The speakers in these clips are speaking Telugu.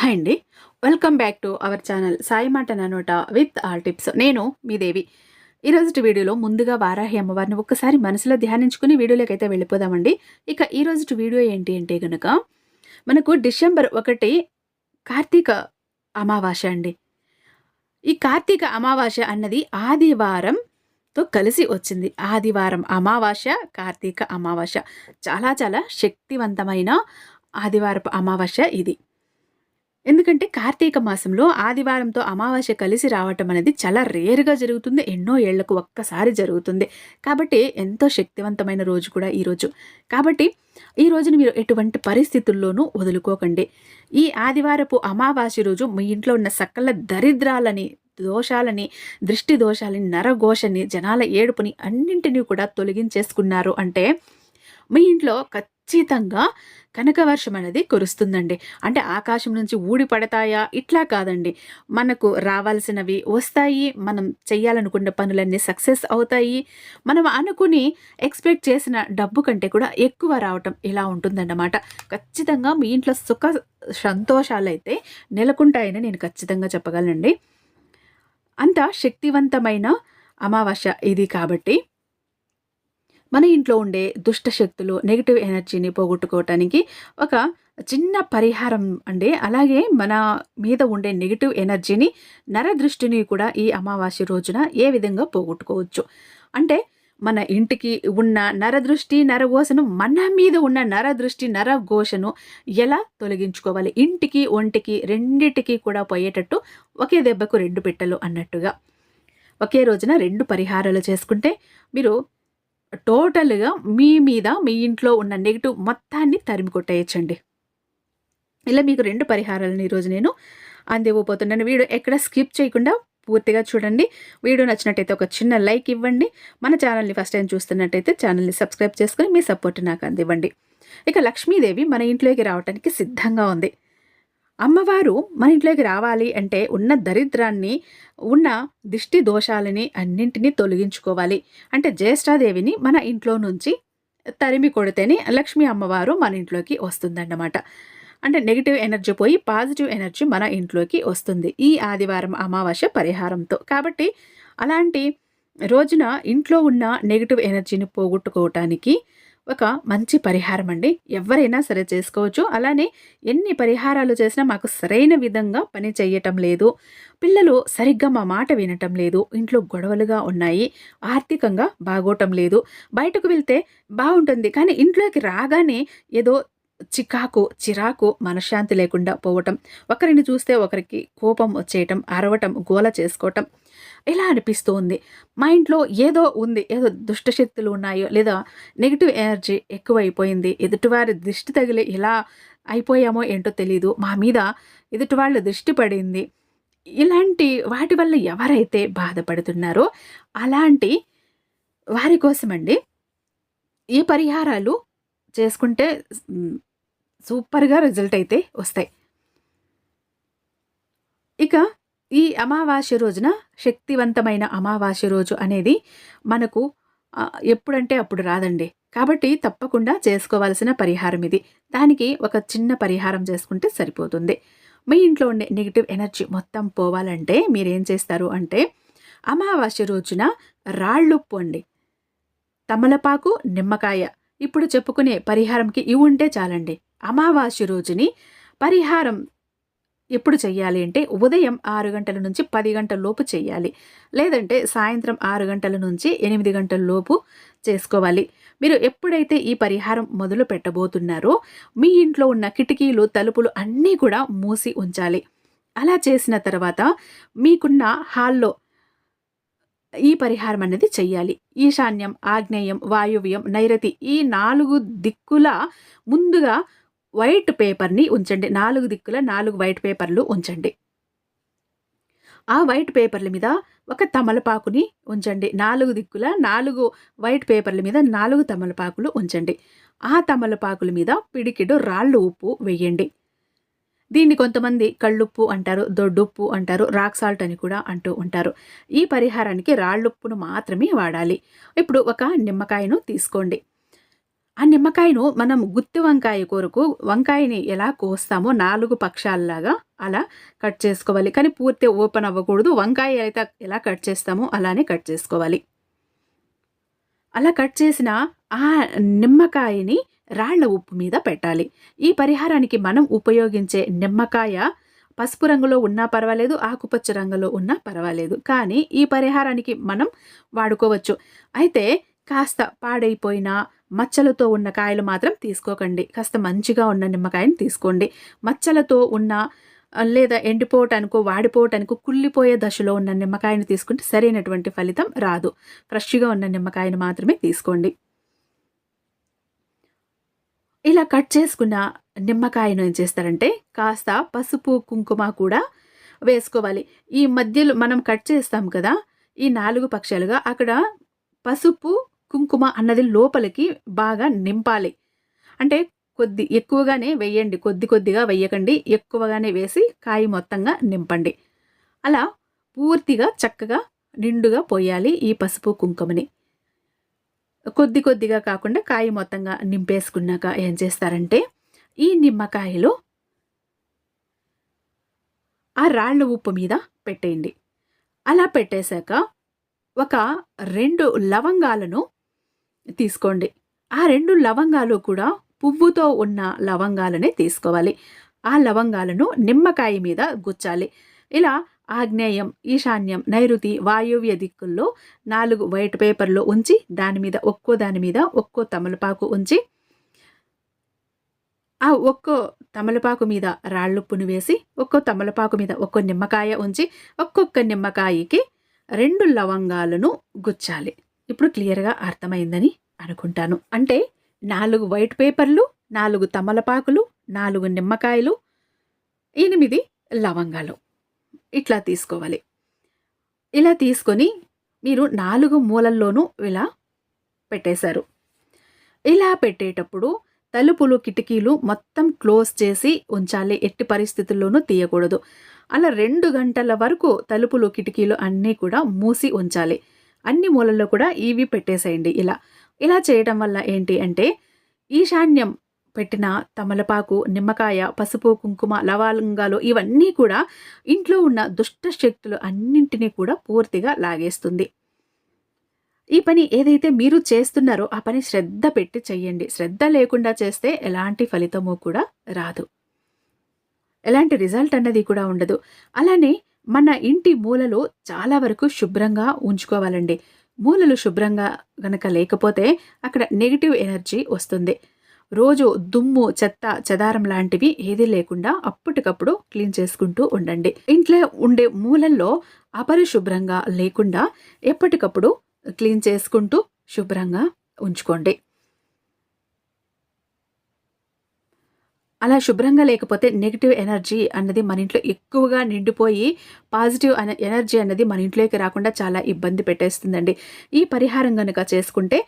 హాయ్ అండి. Welcome back to our channel Sai మాట ననోట విత్ ఆల్ టిప్స్ నేను మీ దేవి. ఈరోజు వీడియోలో ముందుగా వారాహి అమ్మవారిని ఒక్కసారి మనసులో ధ్యానించుకుని వీడియోలోకి అయితే వెళ్ళిపోదామండి. ఇక ఈరోజు వీడియో ఏంటి అంటే కనుక మనకు డిసెంబర్ ఒకటి కార్తీక అమావాస్య అండి. ఈ కార్తీక అమావాస్య అన్నది ఆదివారంతో కలిసి వచ్చింది. ఆదివారం అమావాస్య కార్తీక అమావాస్య. చాలా చాలా శక్తివంతమైన ఆదివారపు అమావాస్య ఇది. ఎందుకంటే కార్తీక మాసంలో ఆదివారంతో అమావాస్య కలిసి రావటం అనేది చాలా రేరుగా జరుగుతుంది. ఎన్నో ఏళ్ళకు ఒక్కసారి జరుగుతుంది. కాబట్టి ఎంతో శక్తివంతమైన రోజు కూడా ఈరోజు కాబట్టి ఈ రోజుని మీరు ఎటువంటి పరిస్థితుల్లోనూ వదులుకోకండి. ఈ ఆదివారపు అమావాస్య రోజు మీ ఇంట్లో ఉన్న సకల దరిద్రాలని దోషాలని దృష్టి దోషాలని నరఘోషని జనాల ఏడుపుని అన్నింటినీ కూడా తొలగించేసుకున్నారు అంటే మీ ఇంట్లో ఖచ్చితంగా కనకవర్షం అనేది కురుస్తుందండి. అంటే ఆకాశం నుంచి ఊడి పడతాయా? ఇట్లా కాదండి. మనకు రావాల్సినవి వస్తాయి. మనం చేయాలనుకున్న పనులన్నీ సక్సెస్ అవుతాయి. మనం అనుకుని ఎక్స్పెక్ట్ చేసిన డబ్బు కంటే కూడా ఎక్కువ రావటం ఇలా ఉంటుందన్నమాట. ఖచ్చితంగా మీ ఇంట్లో సుఖ సంతోషాలు అయితే నెలకొంటాయని నేను ఖచ్చితంగా చెప్పగలనండి. అంత శక్తివంతమైన అమావాస్య ఇది కాబట్టి మన ఇంట్లో ఉండే దుష్ట శక్తులు నెగిటివ్ ఎనర్జీని పోగొట్టుకోవటానికి ఒక చిన్న పరిహారం అండి. అలాగే మన మీద ఉండే నెగిటివ్ ఎనర్జీని నరదృష్టిని కూడా ఈ అమావాస్య రోజున ఏ విధంగా పోగొట్టుకోవచ్చు? అంటే మన ఇంటికి ఉన్న నరదృష్టి నరఘోషను మన మీద ఉన్న నరదృష్టి నరఘోషను ఎలా తొలగించుకోవాలి? ఇంటికి ఒంటికి రెండిటికి కూడా పోయేటట్టు ఒకే దెబ్బకు రెండు పెట్టలు అన్నట్టుగా. ఒకే రోజున రెండు పరిహారాలు చేసుకుంటే మీరు టోటల్గా మీ మీద మీ ఇంట్లో ఉన్న నెగిటివ్ మొత్తాన్ని తరిమి కొట్టేయచ్చండి. ఇలా మీకు రెండు పరిహారాలను ఈరోజు నేను అందివ్వబోతున్నాను. వీడియో ఎక్కడ స్కిప్ చేయకుండా పూర్తిగా చూడండి. వీడియో నచ్చినట్టయితే ఒక చిన్న లైక్ ఇవ్వండి. మన ఛానల్ని ఫస్ట్ టైం చూస్తున్నట్టయితే ఛానల్ని సబ్స్క్రైబ్ చేసుకుని మీ సపోర్ట్ నాకు అందివ్వండి. ఇక లక్ష్మీదేవి మన ఇంట్లోకి రావడానికి సిద్ధంగా ఉంది. అమ్మవారు మన ఇంట్లోకి రావాలి అంటే ఉన్న దరిద్రాన్ని ఉన్న దిష్టి దోషాలని అన్నింటినీ తొలగించుకోవాలి. అంటే జ్యేష్ఠాదేవిని మన ఇంట్లో నుంచి తరిమి కొడితేనే లక్ష్మీ అమ్మవారు మన ఇంట్లోకి వస్తుందన్నమాట. అంటే నెగిటివ్ ఎనర్జీ పోయి పాజిటివ్ ఎనర్జీ మన ఇంట్లోకి వస్తుంది ఈ ఆదివారం అమావాస్య పరిహారంతో. కాబట్టి అలాంటి రోజున ఇంట్లో ఉన్న నెగిటివ్ ఎనర్జీని పోగొట్టుకోవటానికి ఒక మంచి పరిహారం అండి ఎవరైనా సరే చేసుకోవచ్చు. అలానే ఎన్ని పరిహారాలు చేసినా మాకు సరైన విధంగా పని చేయటం లేదు. పిల్లలు సరిగ్గా మా మాట వినటం లేదు. ఇంట్లో గొడవలుగా ఉన్నాయి. ఆర్థికంగా బాగోటం లేదు. బయటకు వెళ్తే బాగుంటుంది. కానీ ఇంట్లోకి రాగానే ఏదో చికాకు చిరాకు మనశ్శాంతి లేకుండా పోవటం ఒకరిని చూస్తే ఒకరికి కోపం వచ్చేయటం అరవటం గోల చేసుకోవటం ఇలా అనిపిస్తూ మా ఇంట్లో ఏదో ఉంది ఏదో దుష్టశక్తులు ఉన్నాయో లేదా నెగిటివ్ ఎనర్జీ ఎక్కువైపోయింది ఎదుటివారి దృష్టి తగిలి ఎలా అయిపోయామో ఏంటో తెలీదు మా మీద ఎదుటివాళ్ళ దృష్టి పడింది. ఇలాంటి వాటి వల్ల ఎవరైతే బాధపడుతున్నారో అలాంటి వారి కోసమండి ఈ పరిహారాలు చేసుకుంటే సూపర్గా రిజల్ట్ అయితే వస్తాయి. ఇక ఈ అమావాస్య రోజున శక్తివంతమైన అమావాస్య రోజు అనేది మనకు ఎప్పుడంటే అప్పుడు రాదండి. కాబట్టి తప్పకుండా చేసుకోవాల్సిన పరిహారం ఇది. దానికి ఒక చిన్న పరిహారం చేసుకుంటే సరిపోతుంది. మీ ఇంట్లో ఉండే నెగిటివ్ ఎనర్జీ మొత్తం పోవాలంటే మీరేం చేస్తారు అంటే అమావాస్య రోజున రాళ్ళుప్పు అండి. తమలపాకు నిమ్మకాయ ఇప్పుడు చెప్పుకునే పరిహారంకి ఇవి ఉంటే చాలండి. అమావాస్య రోజుని పరిహారం ఎప్పుడు చెయ్యాలి అంటే ఉదయం ఆరు గంటల నుంచి పది గంటల లోపు చేయాలి లేదంటే సాయంత్రం ఆరు గంటల నుంచి ఎనిమిది గంటల లోపు చేసుకోవాలి. మీరు ఎప్పుడైతే ఈ పరిహారం మొదలు పెట్టబోతున్నారో మీ ఇంట్లో ఉన్న కిటికీలు తలుపులు అన్నీ కూడా మూసి ఉంచాలి. అలా చేసిన తర్వాత మీకున్న హాల్లో ఈ పరిహారం అనేది చెయ్యాలి. ఈశాన్యం ఆగ్నేయం వాయువ్యం నైరతి ఈ నాలుగు దిక్కుల ముందుగా వైట్ పేపర్ని ఉంచండి. నాలుగు దిక్కుల నాలుగు వైట్ పేపర్లు ఉంచండి. ఆ వైట్ పేపర్ల మీద ఒక తమలపాకుని ఉంచండి. నాలుగు దిక్కుల నాలుగు వైట్ పేపర్ల మీద నాలుగు తమలపాకులు ఉంచండి. ఆ తమలపాకుల మీద పిడికిడు రాళ్ళు ఉప్పు వేయండి. దీన్ని కొంతమంది కళ్ళుప్పు అంటారు దొడ్డుప్పు అంటారు రాక్ సాల్ట్ అని కూడా అంటూ ఉంటారు. ఈ పరిహారానికి రాళ్ళుప్పును మాత్రమే వాడాలి. ఇప్పుడు ఒక నిమ్మకాయను తీసుకోండి. ఆ నిమ్మకాయను మనం గుత్తి వంకాయ కొరకు వంకాయని ఎలా కోస్తామో నాలుగు పక్షాలలాగా అలా కట్ చేసుకోవాలి. కానీ పూర్తి ఓపెన్ అవ్వకూడదు. వంకాయ అయితే ఎలా కట్ చేస్తామో అలానే కట్ చేసుకోవాలి. అలా కట్ చేసిన ఆ నిమ్మకాయని రాళ్ళ ఉప్పు మీద పెట్టాలి. ఈ పరిహారానికి మనం ఉపయోగించే నిమ్మకాయ పసుపు రంగులో ఉన్నా పర్వాలేదు ఆకుపచ్చ రంగులో ఉన్నా పర్వాలేదు. కానీ ఈ పరిహారానికి మనం వాడుకోవచ్చు. అయితే కాస్త పాడైపోయిన మచ్చలతో ఉన్న కాయలు మాత్రం తీసుకోకండి. కాస్త మంచిగా ఉన్న నిమ్మకాయని తీసుకోండి. మచ్చలతో ఉన్న లేదా ఎండిపోవటానికో వాడిపోవటానికో కుళ్ళిపోయే దశలో ఉన్న నిమ్మకాయని తీసుకుంటే సరైనటువంటి ఫలితం రాదు. ఫ్రెష్గా ఉన్న నిమ్మకాయని మాత్రమే తీసుకోండి. ఇలా కట్ చేసుకున్న నిమ్మకాయను ఏం చేస్తారంటే కాస్త పసుపు కుంకుమ కూడా వేసుకోవాలి. ఈ మధ్యలో మనం కట్ చేస్తాం కదా ఈ నాలుగు పక్షాలుగా అక్కడ పసుపు కుంకుమ అన్నది లోపలికి బాగా నింపాలి. అంటే కొద్ది ఎక్కువగానే వేయండి కొద్ది కొద్దిగా వేయకండి ఎక్కువగానే వేసి కాయ మొత్తంగా నింపండి. అలా పూర్తిగా చక్కగా నిండుగా పోయాలి ఈ పసుపు కుంకుమని. కొద్ది కొద్దిగా కాకుండా కాయ మొత్తంగా నింపేసుకున్నాక ఏం చేస్తారంటే ఈ నిమ్మకాయలో ఆ రాళ్ళ ఉప్పు మీద పెట్టేయండి. అలా పెట్టేశాక ఒక రెండు లవంగాలను తీసుకోండి. ఆ రెండు లవంగాలు కూడా పువ్వుతో ఉన్న లవంగాలనే తీసుకోవాలి. ఆ లవంగాలను నిమ్మకాయ మీద గుచ్చాలి. ఇలా ఆగ్నేయం ఈశాన్యం నైరుతి వాయువ్య దిక్కుల్లో నాలుగు వైట్ పేపర్లు ఉంచి దాని మీద ఒక్కో దాని మీద ఒక్కో తమలపాకు ఉంచి ఆ ఒక్కో తమలపాకు మీద రాళ్ళుప్పును వేసి ఒక్కో తమలపాకు మీద ఒక్కో నిమ్మకాయ ఉంచి ఒక్కొక్క నిమ్మకాయకి రెండు లవంగాలను గుచ్చాలి. ఇప్పుడు క్లియర్గా అర్థమైందని అనుకుంటాను. అంటే నాలుగు వైట్ పేపర్లు నాలుగు తమలపాకులు నాలుగు నిమ్మకాయలు ఎనిమిది లవంగాలు. ఇట్లా తీసుకోవాలి. ఇలా తీసుకొని మీరు నాలుగు మూలల్లోనూ ఇలా పెట్టేశారు. ఇలా పెట్టేటప్పుడు తలుపులు కిటికీలు మొత్తం క్లోజ్ చేసి ఉంచాలి. ఎట్టి పరిస్థితుల్లోనూ తీయకూడదు. అలా రెండు గంటల వరకు తలుపులు కిటికీలు అన్నీ కూడా మూసి ఉంచాలి. అన్ని మూలల్లో కూడా ఇవి పెట్టేసేయండి. ఇలా ఇలా చేయడం వల్ల ఏంటి అంటే ఈశాన్యం పెట్టిన తమలపాకు నిమ్మకాయ పసుపు కుంకుమ లవాలంగాలు ఇవన్నీ కూడా ఇంట్లో ఉన్న దుష్ట శక్తులు అన్నింటినీ కూడా పూర్తిగా లాగేస్తుంది. ఈ పని ఏదైతే మీరు చేస్తున్నారో ఆ పని శ్రద్ధ పెట్టి చెయ్యండి. శ్రద్ధ లేకుండా చేస్తే ఎలాంటి ఫలితము కూడా రాదు. ఎలాంటి రిజల్ట్ అన్నది కూడా ఉండదు. అలానే మన ఇంటి మూలలు చాలా వరకు శుభ్రంగా ఉంచుకోవాలండి. మూలలు శుభ్రంగా గనక లేకపోతే అక్కడ నెగిటివ్ ఎనర్జీ వస్తుంది. రోజు దుమ్ము చెత్త చెదారం లాంటివి ఏది లేకుండా అప్పటికప్పుడు క్లీన్ చేసుకుంటూ ఉండండి. ఇంట్లో ఉండే మూలల్లో అపరిశుభ్రంగా లేకుండా ఎప్పటికప్పుడు క్లీన్ చేసుకుంటూ శుభ్రంగా ఉంచుకోండి. అలా శుభ్రంగా లేకపోతే నెగిటివ్ ఎనర్జీ అన్నది మన ఇంట్లో ఎక్కువగా నిండిపోయి పాజిటివ్ ఎనర్జీ అన్నది మన ఇంట్లోకి రాకుండా చాలా ఇబ్బంది పెట్టేస్తుందండి. ఈ పరిహారం కనుక చేసుకుంటే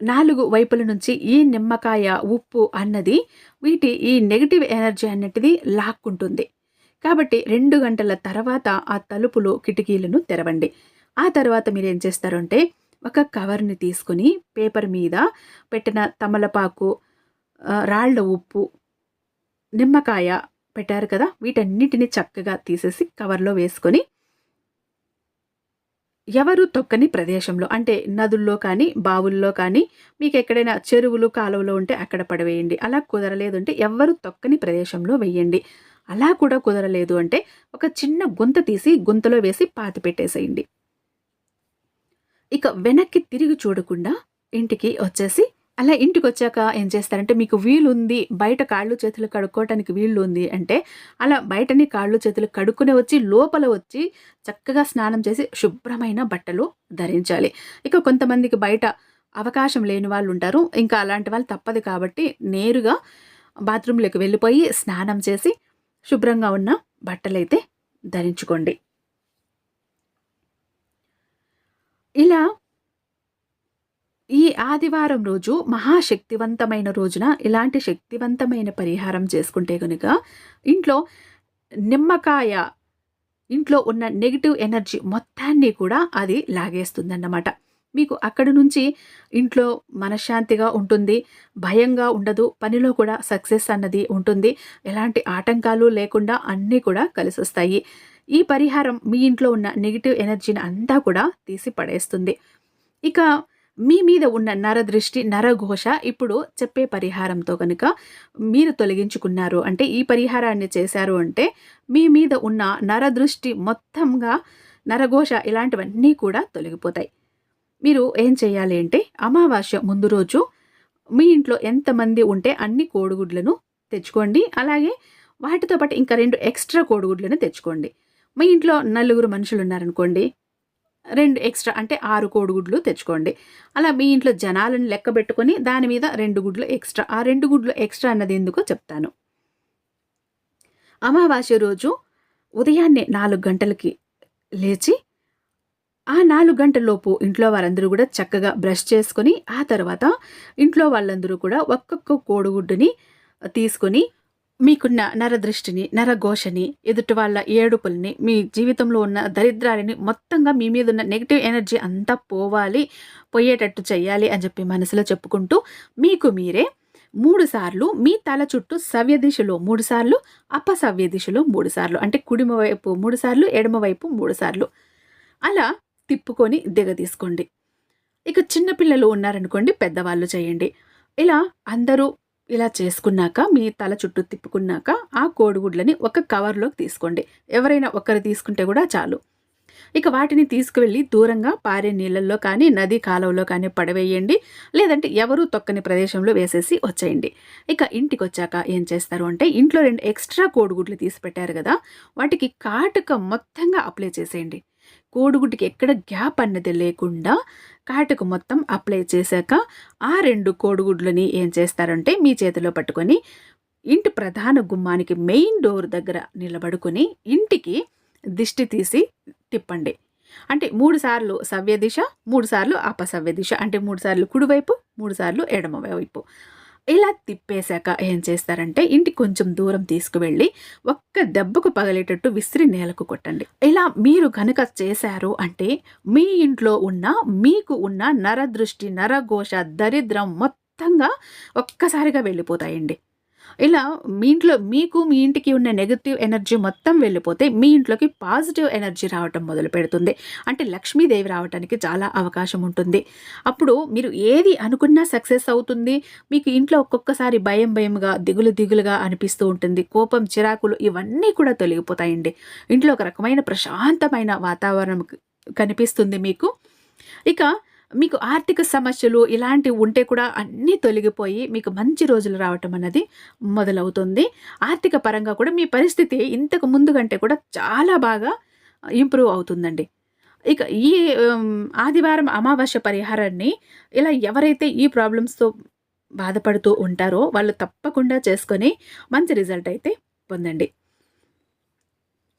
నాలుగు వైపుల నుంచి ఈ నిమ్మకాయ ఉప్పు అన్నది వీటి ఈ నెగిటివ్ ఎనర్జీ అన్నటిది లాక్కుంటుంది. కాబట్టి రెండు గంటల తర్వాత ఆ తలుపులు కిటికీలను తెరవండి. ఆ తర్వాత మీరు ఏం చేస్తారంటే ఒక కవర్ని తీసుకుని పేపర్ మీద పెట్టిన తమలపాకు రాళ్ళ ఉప్పు నిమ్మకాయ పెట్టారు కదా వీటన్నిటిని చక్కగా తీసేసి కవర్లో వేసుకొని ఎవరు తొక్కని ప్రదేశంలో అంటే నదుల్లో కానీ బావుల్లో కానీ మీకు ఎక్కడైనా చెరువులు కాలువలు ఉంటే అక్కడ పడవేయండి. అలా కుదరలేదు అంటే ఎవరు తొక్కని ప్రదేశంలో వేయండి. అలా కూడా కుదరలేదు అంటే ఒక చిన్న గుంత తీసి గుంతలో వేసి పాతి పెట్టేసేయండి. ఇక వెనక్కి తిరిగి చూడకుండా ఇంటికి వచ్చేసి అలా ఇంటికి వచ్చాక ఏం చేస్తారంటే మీకు వీలుంది బయట కాళ్ళు చేతులు కడుక్కోవటానికి వీళ్ళు ఉంది అంటే అలా బయటని కాళ్ళు చేతులు కడుక్కునే వచ్చి లోపల వచ్చి చక్కగా స్నానం చేసి శుభ్రమైన బట్టలు ధరించాలి. ఇక కొంతమందికి బయట అవకాశం లేని వాళ్ళు ఉంటారు ఇంకా అలాంటి వాళ్ళు తప్పదు కాబట్టి నేరుగా బాత్రూంలోకి వెళ్ళిపోయి స్నానం చేసి శుభ్రంగా ఉన్న బట్టలైతే ధరించుకోండి. ఇలా ఈ ఆదివారం రోజు మహాశక్తివంతమైన రోజున ఇలాంటి శక్తివంతమైన పరిహారం చేసుకుంటే కనుక ఇంట్లో నిమ్మకాయ ఇంట్లో ఉన్న నెగిటివ్ ఎనర్జీ మొత్తాన్ని కూడా అది లాగేస్తుందన్నమాట. మీకు అక్కడి నుంచి ఇంట్లో మనశ్శాంతిగా ఉంటుంది భయంగా ఉండదు పనిలో కూడా సక్సెస్ అన్నది ఉంటుంది ఎలాంటి ఆటంకాలు లేకుండా అన్నీ కూడా కలిసి వస్తాయి ఈ పరిహారం మీ ఇంట్లో ఉన్న నెగిటివ్ ఎనర్జీని అంతా కూడా తీసి పడేస్తుంది. ఇక మీ మీద ఉన్న నరదృష్టి నరఘోష ఇప్పుడు చెప్పే పరిహారంతో కనుక మీరు తొలగించుకున్నారు అంటే ఈ పరిహారాన్ని చేశారు అంటే మీ మీద ఉన్న నరదృష్టి మొత్తంగా నరఘోష ఇలాంటివన్నీ కూడా తొలగిపోతాయి. మీరు ఏం చేయాలి అంటే అమావాస్య ముందు రోజు మీ ఇంట్లో ఎంతమంది ఉంటే అన్ని కోడిగుడ్లను తెచ్చుకోండి. అలాగే వాటితో పాటు ఇంకా రెండు ఎక్స్ట్రా కోడిగుడ్లను తెచ్చుకోండి. మీ ఇంట్లో నలుగురు మనుషులు ఉన్నారనుకోండి రెండు ఎక్స్ట్రా అంటే ఆరు కోడిగుడ్లు తెచ్చుకోండి. అలా మీ ఇంట్లో జనాలను లెక్క పెట్టుకొని దాని మీద రెండు గుడ్లు ఎక్స్ట్రా ఆ రెండు గుడ్లు ఎక్స్ట్రా అన్నది ఎందుకో చెప్తాను. అమావాస్య రోజు ఉదయాన్నే నాలుగు గంటలకి లేచి ఆ నాలుగు గంటలలోపు ఇంట్లో వారందరూ కూడా చక్కగా బ్రష్ చేసుకొని ఆ తర్వాత ఇంట్లో వాళ్ళందరూ కూడా ఒక్కొక్క కోడిగుడ్డుని తీసుకొని మీకున్న నరదృష్టిని నరఘోషని ఎదుటి వాళ్ళ ఏడుపుల్ని మీ జీవితంలో ఉన్న దరిద్రాలని మొత్తంగా మీ మీద ఉన్న నెగిటివ్ ఎనర్జీ అంతా పోవాలి పోయేటట్టు చేయాలి అని చెప్పి మనసులో చెప్పుకుంటూ మీకు మీరే మూడు సార్లు మీ తల చుట్టూ సవ్య దిశలో మూడు సార్లు అపసవ్య దిశలో మూడు సార్లు అంటే కుడిమ వైపు మూడు సార్లు ఎడమ వైపు మూడు సార్లు. అలా తిప్పుకొని దిగ తీసుకోండి. ఇక చిన్నపిల్లలు ఉన్నారనుకోండి పెద్దవాళ్ళు చేయండి. ఇలా అందరూ ఇలా చేసుకున్నాక మీ తల చుట్టూ తిప్పుకున్నాక ఆ కోడిగుడ్లని ఒక కవర్లోకి తీసుకోండి. ఎవరైనా ఒకరు తీసుకుంటే కూడా చాలు. ఇక వాటిని తీసుకువెళ్ళి దూరంగా పారే నీళ్ళల్లో కానీ నది కాలువలో కానీ పడవేయండి. లేదంటే ఎవరూ తొక్కని ప్రదేశంలో వేసేసి వచ్చేయండి. ఇక ఇంటికి వచ్చాక ఏం చేస్తారు అంటే ఇంట్లో రెండు ఎక్స్ట్రా కోడిగుడ్లు తీసి పెట్టారు కదా వాటికి కాటుక మొత్తంగా అప్లై చేసేయండి. కోడిగుడ్డుకి ఎక్కడ గ్యాప్ అన్నది లేకుండా కాటుకు మొత్తం అప్లై చేశాక ఆ రెండు కోడిగుడ్లని ఏం చేస్తారంటే మీ చేతిలో పట్టుకొని ఇంటి ప్రధాన గుమ్మానికి మెయిన్ డోర్ దగ్గర నిలబడుకొని ఇంటికి దిష్టి తీసి తిప్పండి. అంటే మూడు సార్లు సవ్య దిశ మూడు సార్లు అపసవ్య దిశ అంటే మూడు సార్లు కుడివైపు మూడు సార్లు ఎడమవైపు. ఇలా తిప్పేశాక ఏం చేస్తారంటే ఇంటి కొంచెం దూరం తీసుకువెళ్ళి ఒక్క దెబ్బకు పగలేటట్టు విసిరి నేలకు కొట్టండి. ఇలా మీరు కనుక చేశారు అంటే మీ ఇంట్లో ఉన్న మీకు ఉన్న నరదృష్టి నరఘోష దరిద్రం మొత్తంగా ఒక్కసారిగా వెళ్ళిపోతాయండి. ఇలా మీ ఇంట్లో మీకు మీ ఇంటికి ఉన్న నెగటివ్ ఎనర్జీ మొత్తం వెళ్ళిపోతే మీ ఇంట్లోకి పాజిటివ్ ఎనర్జీ రావటం మొదలు పెడుతుంది. అంటే లక్ష్మీదేవి రావడానికి చాలా అవకాశం ఉంటుంది. అప్పుడు మీరు ఏది అనుకున్నా సక్సెస్ అవుతుంది. మీకు ఇంట్లో ఒక్కొక్కసారి భయం భయంగా దిగులు దిగులుగా అనిపిస్తూ ఉంటుంది. కోపం చిరాకులు ఇవన్నీ కూడా తొలగిపోతాయండి. ఇంట్లో ఒక రకమైన ప్రశాంతమైన వాతావరణం కనిపిస్తుంది మీకు. ఇక మీకు ఆర్థిక సమస్యలు ఇలాంటివి ఉంటే కూడా అన్నీ తొలగిపోయి మీకు మంచి రోజులు రావటం అన్నది మొదలవుతుంది. ఆర్థిక పరంగా కూడా మీ పరిస్థితి ఇంతకు ముందు కంటే కూడా చాలా బాగా ఇంప్రూవ్ అవుతుందండి. ఇక ఈ ఆదివారం అమావాస్య పరిహారాన్ని ఇలా ఎవరైతే ఈ ప్రాబ్లమ్స్తో బాధపడుతూ ఉంటారో వాళ్ళు తప్పకుండా చేసుకొని మంచి రిజల్ట్ అయితే పొందండి.